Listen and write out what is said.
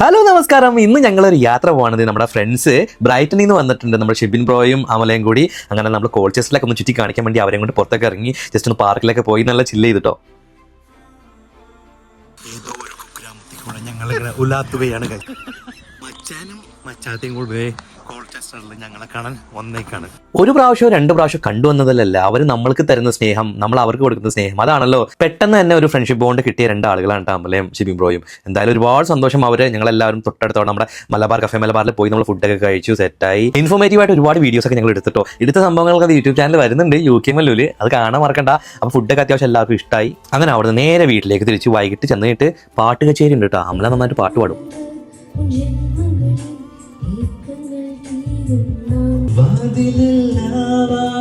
Hello നമസ്കാരം. ഇന്ന് ഞങ്ങളൊരു യാത്ര പോകുന്നത് നമ്മുടെ ഫ്രണ്ട്സ് ബ്രൈറ്റനിൽ നിന്ന് വന്നിട്ടുണ്ട്. നമ്മുടെ ഷിബിൻ ബ്രോയും അമലയും കൂടി. അങ്ങനെ നമ്മൾ കോൾച്ചേഴ്സിലൊക്കെ ഒന്ന് ചുറ്റി കാണിക്കാൻ വേണ്ടി അവരെയും കൊണ്ട് പുറത്തൊക്കെ ഇറങ്ങി ജസ്റ്റ് ഒന്ന് പാർക്കിലൊക്കെ പോയി. നല്ല ചില്ല് ചെയ്തിട്ടോ. ഉലാത്തുകയാണ്. മച്ചാനും കൂടെ ഞങ്ങളെ കാണാൻ വന്നേക്കാണ്. ഒരു പ്രാവശ്യം രണ്ട് പ്രാവശ്യം കണ്ടു വന്നതല്ല അവർ നമ്മൾക്ക് തരുന്ന സ്നേഹം നമ്മൾ അവർക്ക് കൊടുക്കുന്ന സ്നേഹം. അതാണല്ലോ. പെട്ടെന്ന് തന്നെ ഒരു ഫ്രണ്ട്ഷിപ്പ് ബോണ്ട് കിട്ടിയ രണ്ട് ആളുകളാണ് ഷിബിം അമലയും ഷിബിൻ ബ്രോയും. എന്തായാലും ഒരുപാട് സന്തോഷം അവർ ഞങ്ങളെല്ലാവരും തൊട്ടടുത്തോടെ നമ്മുടെ മലബാർ കഫേ മലബാറിൽ പോയി നമ്മൾ ഫുഡൊക്കെ കഴിച്ചു സെറ്റായി ഇൻഫോർമേറ്റീവ് ആയിട്ട് ഒരുപാട് വീഡിയോസ് ഒക്കെ ഞങ്ങൾ എടുത്തിട്ടോ. എടുത്ത സംഭവങ്ങളൊക്കെ അത് യൂട്യൂബ് ചാനൽ വരുന്നുണ്ട്. യു കെ മല്ലൂൽ അത് കാണാൻ മറക്കണ്ട. അപ്പോൾ ഫുഡൊക്കെ അത്യാവശ്യം എല്ലാവർക്കും ഇഷ്ടമായി അങ്ങനെ അവിടെ നിന്ന് നേരെ വീട്ടിലേക്ക് തിരിച്ച് വൈകിട്ട് ചെന്നിട്ട് പാട്ട് കച്ചേരി ഉണ്ട് കേട്ടോ. അമല നന്നായിട്ട് പാട്ട് പാടും. ജന്മങ്ങളിൽ ഏക്കങ്ങൾ തീരുന്ന